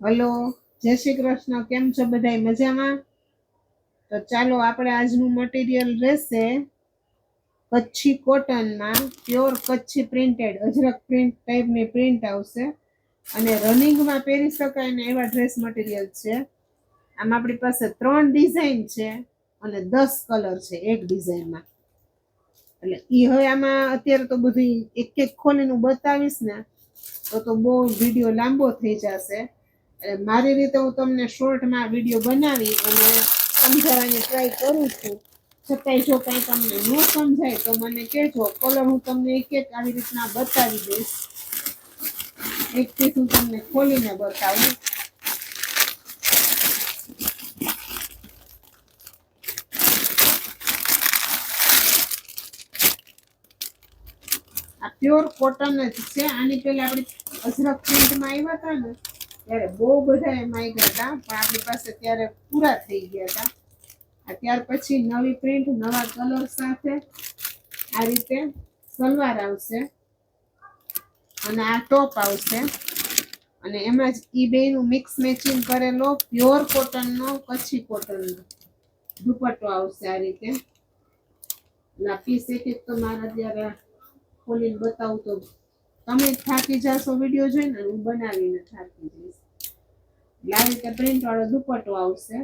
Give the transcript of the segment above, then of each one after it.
Hello, જય શ્રી કૃષ્ણ. કેમ છો બધાય? મજામાં? તો ચાલો, આપણે આજનું મટીરિયલ રહેશે Kutchi કોટનમાં pure Kutchi printed Ajrakh print ટાઈપની પ્રિન્ટ આવશે. અને રનિંગમાં પહેરી શકાય ને એવા ડ્રેસ મટીરિયલ છે. આમ આપણી પાસે ત્રણ ડિઝાઇન છે અને દસ કલર છે એક ડિઝાઇનમાં એટલે એ હવે આમાં અત્યારે તો બધી એક એક ખોલીને બતાવીશ ને, તો તો બહુ વીડિયો લાંબો થઈ જશે. મારી રીતે હું તમને શોર્ટમાં વીડિયો બનાવી અને સમજાવવાની ટ્રાય કરું છું. છતાંય જો કંઈ તમને ન સમજાય તો મને કહેજો. કલર હું તમને એક એક આવી રીતના બતાવી દઈશ. એક પીસ હું તમને ખોલીને બતાવું. આ પ્યોર કોટન જ છે. આની પહેલા આપણે અજરક પ્રિન્ટમાં આવ્યા હતા ને ત્યારે બહુ બધા એમાં હતા, પણ આપણી પાસે ત્યારે પૂરા થઈ ગયા હતા. ત્યાર પછી નવી પ્રિન્ટ નવા કલર સાથે આ રીતે સલવાર આવશે અને આ ટોપ આવશે. અને એમાં જ ઈ બેનું મિક્સ મેચિંગ કરેલો પ્યોર કોટનનો કચ્છી કોટનનો દુપટ્ટો આવશે આ રીતે. એટલે પીસ એક તો મારા ત્યારે ખોલીને બતાવું તો તમે થાકી જશો વીડિયો જોઈને હું બનાવીને થાકી જઈશ. એટલે રીતે પ્રિન્ટ વાળો દુપટ્ટો આવશે.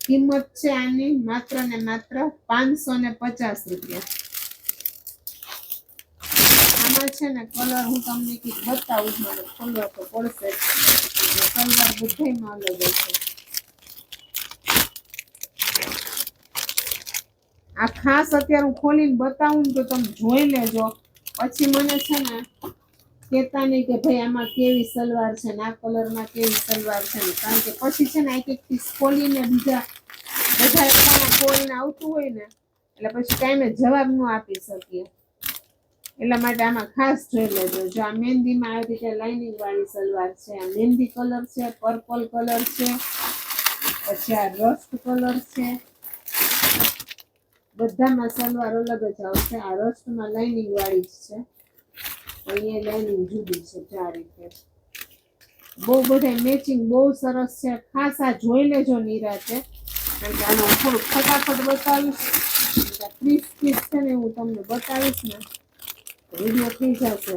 કિંમત છે આની માત્ર ને માત્ર પાંચસો ને પચાસ રૂપિયા. આમાં છે ને કલર હું તમને કંઈક બતાવું જ કલર ખોલવા તો પડશે કલર બધાયમાં અલગ હશે આ ખાસ અત્યારે હું ખોલીને બતાવું તો તમે જોઈ લેજો. પછી મને છે ને કહેતા નહીં કે ભાઈ આમાં કેવી સલવાર છે ને, આ કલરમાં કેવી સલવાર છે ને, કારણ કે પછી છે ને એક એક પીસ ખોલીને બીજા બધા ખાના ખોલીને આવતું હોય ને, એટલે પછી ટાઈમે જવાબ ન આપી શકીએ. એટલા માટે આમાં ખાસ જોઈ લેજો. જો આ મહેંદીમાં આવી રીતે લાઇનિંગ વાળી સલવાર છે, આ મહેંદી કલર છે પર્પલ કલર છે, પછી આ રસ્ટ કલર છે. બધામાં સલવાર અલગ જ આવશે. આ રસ્ટમાં લાઇનિંગ વાળી જ છે. અહીંયા લાઇનિંગ જુદી છે ચાર રીતે. બહુ બધા મેચિંગ બહુ સરસ છે. ખાસ આ જોઈ લેજો નિરાતે કારણ કે આનો થોડુંક ફટાફટ બતાવીશ. ત્રીસ પીસ છે ને હું તમને બતાવીશ ને. વીડિયો થઈ જશે.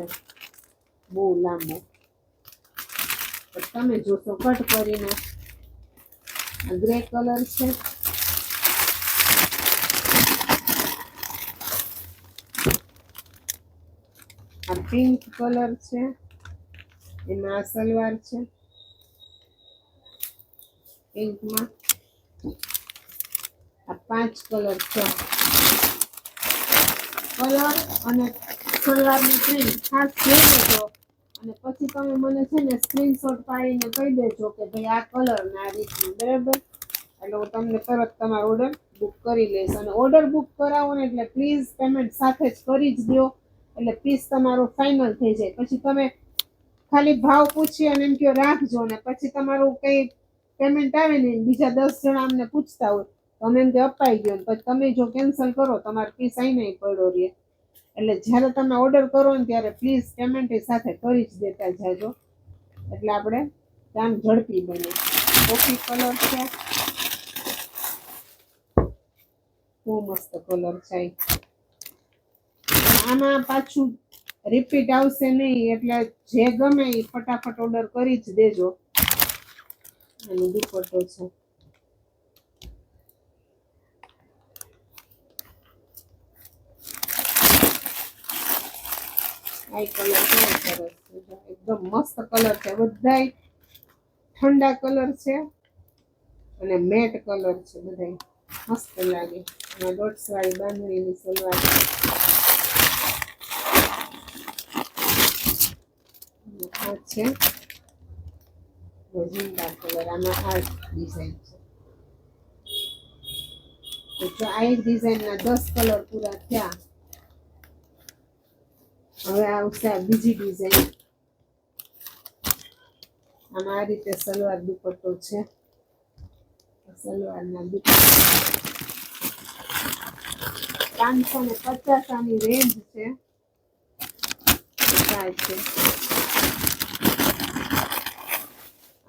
બહુ લાંબો. તમે જોશો કટ કરીને. ગ્રે કલર છે. આ પિંક કલર છે, એમાં આ સલવાર છે પિંકમાં આ પાંચ કલર છે. કલર અને સલવારની પ્રિન્ટ ખાસ જોઈ લેજો. અને પછી તમે મને છે ને સ્ક્રીનશોટ પાડીને કહી દેજો કે ભાઈ આ કલર ને આ રીતનું, બરાબર? એટલે હું તમને તરત તમારો ઓર્ડર બુક કરી લઈશ. અને ઓર્ડર બુક કરાવો ને એટલે પ્લીઝ પેમેન્ટ સાથે જ કરી જ દો. એટલે પીસ તમારો ફાઇનલ થઈ જાય. પછી તમે ખાલી ભાવ પૂછી અને એમ કહો રાખજો ને પછી તમારું કંઈ પેમેન્ટ આવે ને બીજા દસ જણા અમને પૂછતા હોય, તો અમે એમ કે અપાઈ ગયો પછી તમે જો કેન્સલ કરો, તમારો પીસ અહીં નહીં પડ્યો રહે. એટલે જ્યારે તમે ઓર્ડર કરો ને ત્યારે પ્લીઝ પેમેન્ટ સાથે કરી જ દેતા જાજો. એટલે આપણે કામ ઝડપી બને. કોફી કલર છે. બહુ મસ્ત કલર છે. આમાં પાછું રિપીટ આવશે નહીં, એટલે જે ગમે એ ફટાફટ ઓર્ડર કરી જ દેજો. અને દુપટ્ટો છે. આ કલર કેવો સરસ એકદમ મસ્ત કલર છે. બધાય ઠંડા કલર છે અને મેટ કલર છે બધાય. મસ્ત લાગે. અને દોઢસો વાળી બાંધણીની સલવાર આ છે. રોજિંદા કલર આમાં આ ડિઝાઇન છે. તો આ એક ડિઝાઇનના દસ કલર પૂરા થયા. હવે આવશે બીજી ડિઝાઇન આમાં આ રીતે સલવાર દુપટ્ટો છે. સલવાર સલવારના દુપટ્ટા. પાંચસો ને પચાસ આની રેન્જ છે. છે.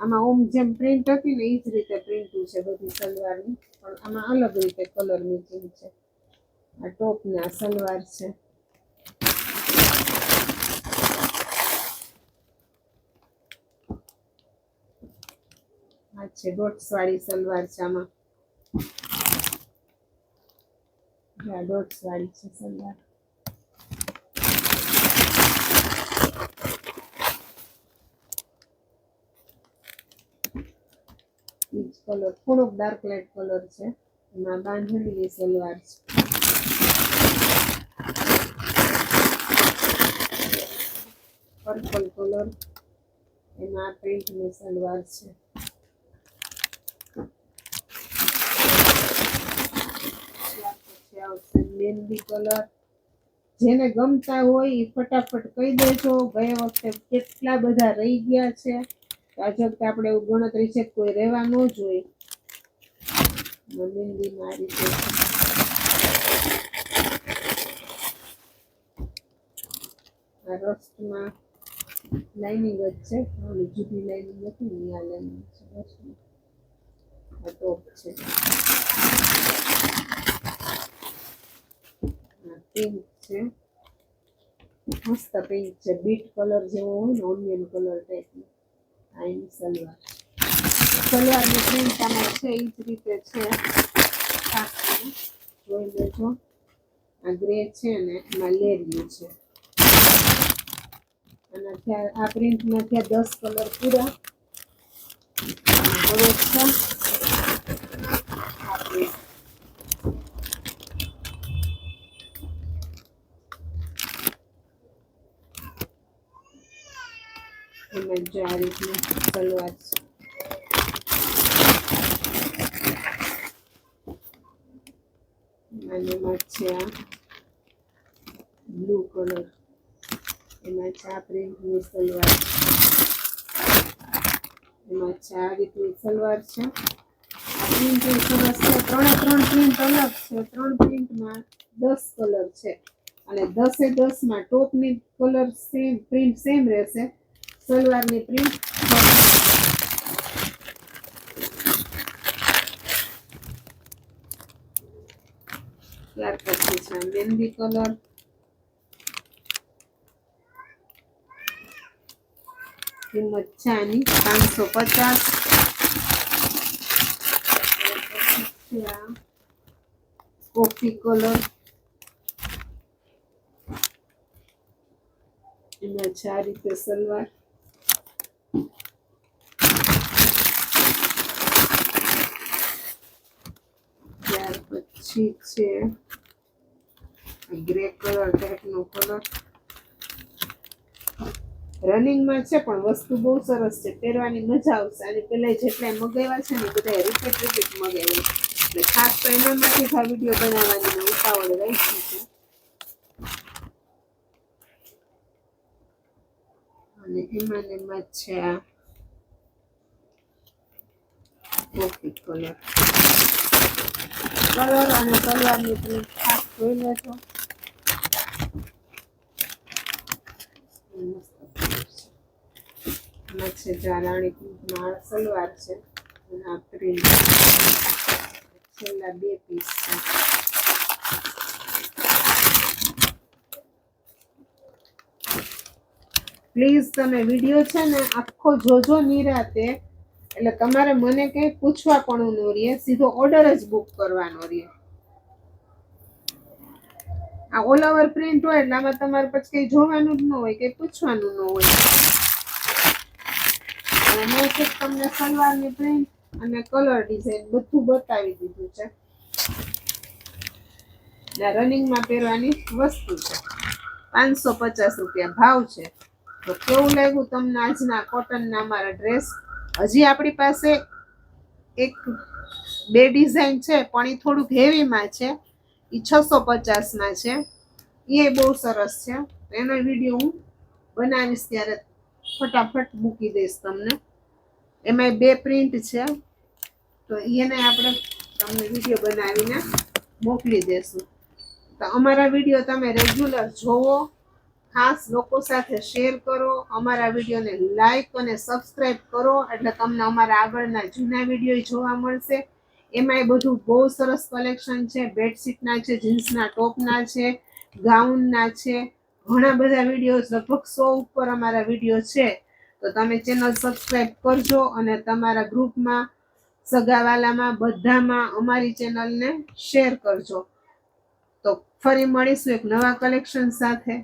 આમાં ઓમ જેમ પ્રિન્ટ હતી ને એ જ રીતે પ્રિન્ટું છે બધી સલવારની, પણ આમાં અલગ રીતે કલર મેચિંગ છે. આ ટોપ ને આ સલવાર છે. આ છે ડોટ્સ વાળી સલવાર છે આમાં. આ ડોટ્સ વાળી છે સલવાર પીચ કલર થોડોક ડાર્ક લાઇટ કલર છે. એમાં બાંધણીની સલવાર છે. પર્પલ કલર એમાં પ્રિન્ટની સલવાર છે. મહેંદી કલર જેને ગમતા હોય એ ફટાફટ કહી દેજો. ગયા વખતે કેટલા બધા રહી ગયા છે. તો આપણે ગણતરી છે કોઈ રહેવા ન જોઈએ. મહેંદીમાં મારી છે. રસ્ટમાં લાઇનિંગ જ છે. ઓલી જુદી લાઇનિંગ નથી ને આ લાઇનિંગ છે રસ્ટમાં આ ટોપ છે. પિંક છે. મસ્ત પિંક છે. બીટ કલર જેવો હોય ને, ઓનિયન કલર ટાઈપનો આ એની સલવાર સલવારની પ્રિન્ટ આમાં છે એ જ રીતે છે. જોઈ લેજો. આ ગ્રે છે ને એમાં લેરિયું છે. અને ત્યાં, આ પ્રિન્ટમાં ત્યાં દસ કલર પૂરા. અને હવે છે. આ print. એમાં જો આ રીતનું સલવાર છે. અને એમાં છે આ બ્લુ કલર. એમાં આ પ્રિન્ટની સલવાર. એમાં છે આ રીતની સલવાર છે. પ્રિન્ટ સરસ છે, ત્રણે ત્રણ પ્રિન્ટ અલગ છે. ત્રણ પ્રિન્ટમાં દસ કલર છે. અને દસે દસમાં ટોપની કલર સેમ, પ્રિન્ટ સેમ રહેશે. સલવારની પ્રિન્ટ ત્યાર પછી છે મહેંદી કલર કિંમત છે આની પાંચસો પચાસ કોફી કલર એમાં છે આ રીતે સલવાર ત્યાર પછી છે. ગ્રે કલર ટાઈપનો કલર રનિંગમાં છે, પણ વસ્તુ બહુ સરસ છે. પહેરવાની મજા આવશે. અને પેલા જેટલા મગાવ્યા છે ને બધા રિપીટ રિપીટ મગાવ્યા એટલે ખાસ તો એના માટે જ આ વીડિયો બનાવવાની ઉતાવળ રાખી છે. અને એમાં ને એમાં છે આ કોફી કલર કલર અને સલવારની પ્રિન્ટ ખાસ જોઈ લેજો છે. પ્રિન્ટમાં આ સલવાર છે અને આ પ્રિન્ટ છેલ્લા બે પીસ છે પ્લીઝ તમે વીડિયો છે ને, આખો જોજો નિરાતે. એટલે તમારે મને કંઈ પૂછવા પણ ન રહે, સીધો ઓર્ડર જ બુક કરવાનો રહે. આ ઓલ ઓવર પ્રિન્ટ હોય એટલે આમાં તમારે પછી કંઈ જોવાનું જ ન હોય, કંઈ પૂછવાનું ન હોય. મેં તમને સલવારની પ્રિન્ટ અને કલર ડિઝાઇન બધું બતાવી દીધું છે. ને રનિંગમાં પહેરવાની વસ્તુ છે. પાંચસો પચાસ રૂપિયા ભાવ છે. તો કેવું લાગ્યું તમને આજના કોટનના અમારા ડ્રેસ હજી આપણી પાસે એક બે ડિઝાઇન છે, પણ એ થોડુંક હેવીમાં છે. એ છસો પચાસમાં છે. એ બહુ સરસ છે. એનો વીડિયો હું બનાવીશ ત્યારે ફટાફટ મૂકી દઈશ તમને. એમાં બે પ્રિન્ટ છે. તો એને આપણે તમને વીડિયો બનાવીને મોકલી દેશું. તો અમારા વીડિયો તમે રેગ્યુલર જોવો. ખાસ લોકો સાથે શેર કરો, અમારા વિડીયોને લાઈક અને સબસ્ક્રાઈબ કરો, એટલે તમને અમારા આગળના જૂના વીડિયો જોવા મળશે. એમાંય બધું બહુ સરસ કલેક્શન છે બેડશીટના છે જીન્સના ટોપના છે ગાઉનના છે, ઘણા બધા વીડિયો લગભગ સો ઉપર અમારા વીડિયો છે. તો તમે ચેનલ સબસ્ક્રાઈબ કરજો અને તમારા ગ્રુપમાં સગાવાલામાં, બધામાં અમારી ચેનલને શેર કરજો. તો ફરી મળીશું એક નવા કલેક્શન સાથે.